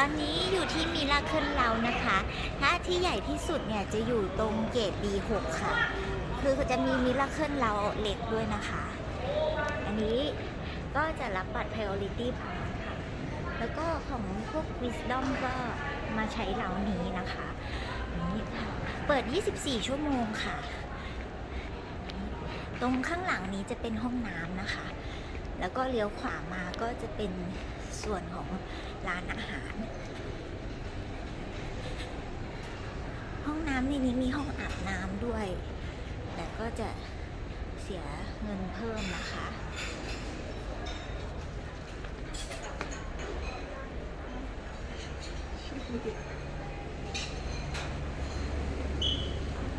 ตอนนี้อยู่ที่มิราเคิลเรานะคะ ถ้าที่ใหญ่ที่สุดเนี่ยจะอยู่ตรงเกต B6 ค่ะ คือจะมีมิราเคิลเราเล็กด้วยนะคะ อันนี้ก็จะรับบัตร Priority Pass ค่ะ แล้วก็ของพวก Wisdom ก็มาใช้เรานี้นะคะนี่ค่ะ เปิด 24 ชั่วโมงค่ะ ตรงข้างหลังนี้จะเป็นห้องน้ำนะคะ แล้วก็เลี้ยวขวามาก็จะเป็น ส่วนของร้านอาหาร ห้องน้ำในนี้มีห้องอาบน้ำด้วย แต่ก็จะเสียเงินเพิ่มนะคะ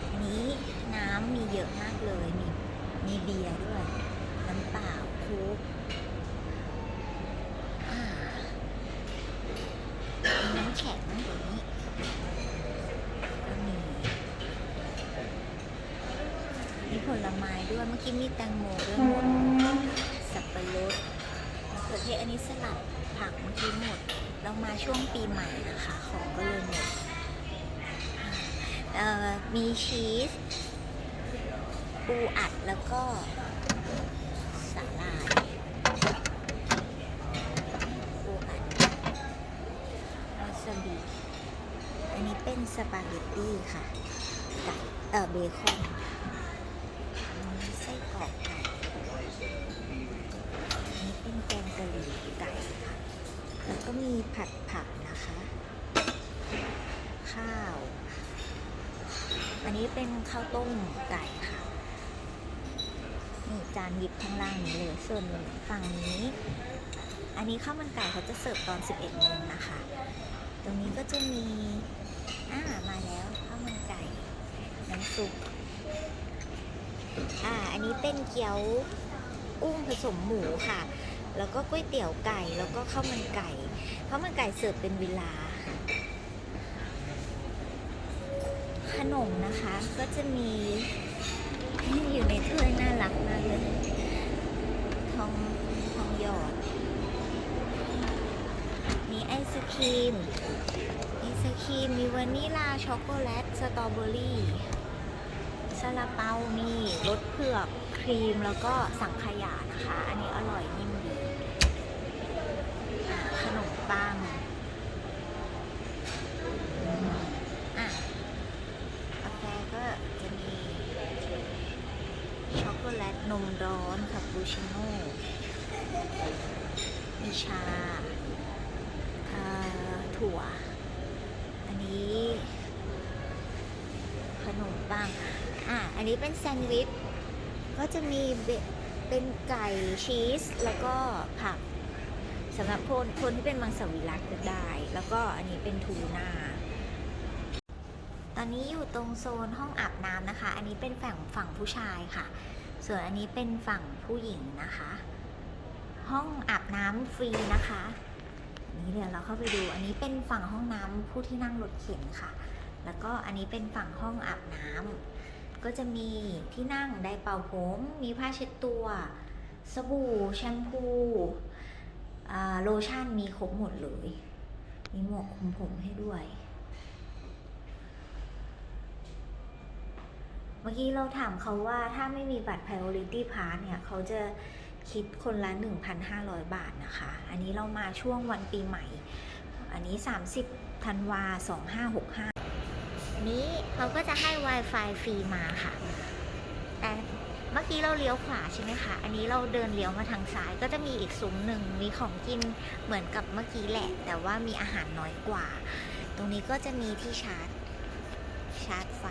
อันนี้น้ำมีเยอะมากเลย มีมีเบียร์ด้วย น้ำเปล่าโค้กอ่ามีน้ำแข็งอย่างนี้ก็มีมีผ ลไม้ด้วย เมื่อกี้มีแตงโมด้วยหมดสับปะรดมะเขือเทศอันนี้สลัดผักเมื่อกี้หมด เรามาช่วงปีใหม่นะคะ ของก็เลยหมดเอ่อมีชีส ปูอัดแล้วก็สาลายปูอัดวาซาบิอันนี้เป็นสปาเกตตี้ค่ะไก่เอ่อเบคอนอันนี้ไส้กรอกไก่อันนี้เป็นแกงกะหรี่ไก่ค่ะ แล้วก็ มีผัดผักนะคะ ข้าว อันนี้เป็นข้าวต้มไก่ค่ะนี่จานหยิบข้างล่างนี้เลยส่วนฝั่งนี้ อันนี้ข้าวมันไก่เขาจะเสิร์ฟตอน 11โมงนะคะ ตรงนี้ก็จะมีอ่ามาแล้วข้าวมันไก่น้ำซุปอ่าอันนี้เป็นเกี๊ยวกุ้งผสมหมูค่ะ แล้วก็ก๋วยเตี๋ยวไก่แล้วก็ข้าวมันไก่ ข้าวมันไก่เสิร์ฟเป็นเวลา ขนมนะคะก็จะมีอยู่ในถ้วยน่ารักมากเลยทองทองหยอด มีไอศครีมไอศครีมมีวานิลาช็อกโกแลตสตรอเบอรี่ซาลาเปามีรสเผือกครีมแล้วก็สังขยานะคะ อันนี้อร่อยนิ่มดีอ่าขนมปังอะ กาแฟก็จะมีช็อกโก แลตนมร้อนคาปูชิโน่มีชาถั่ว อันนี้ ขนมปัง อะ อันนี้เป็นแซนด์วิช ก็จะมีเบเป็นไก่ชีส แล้วก็ผักสำหรับคนคนที่เป็นมังสวิรัตก็ได้ แล้วก็อันนี้เป็นทูน่าตอนนี้อยู่ตรงโซนห้องอาบน้ำนะคะ อันนี้เป็นฝั่งฝั่งผู้ชายค่ะ ส่วนอันนี้เป็นฝั่งผู้หญิงนะคะ ห้องอาบน้ำฟรีนะคะนี้เดี๋ยวเราเข้าไปดูอันนี้เป็นฝั่งห้องน้ำผู้ที่นั่งรถเข็นค่ะ แล้วก็อันนี้เป็นฝั่งห้องอาบน้ำก็จะมีที่นั่งไดร์เป่าผม มีผ้าเช็ดตัว สบู่แชมพูโลชั่นมีครบหมดเลย มีหมวกคุมผมให้ด้วย มื่อกี้เราถามเขาว่าถ้าไม่มีบัตร Priority Pass เนี่ยเขาจะคิดคนละ 1,500 บาทนะคะ อันนี้เรามาช่วงวันปีใหม่ อันนี้ 30ธันวา2565 อันนี้เขาก็จะให้ Wi-Fi ฟรีมาค่ะ แต่เมื่อกี้เราเลี้ยวขวาใช่ไหมคะ อันนี้เราเดินเลี้ยวมาทางซ้ายก็จะมีอีกซุ้มหนึ่ง มีของกินเหมือนกับเมื่อกี้แหละ แต่ว่ามีอาหารน้อยกว่า ตรงนี้ก็จะมีที่ชาร์จชาร์จไฟ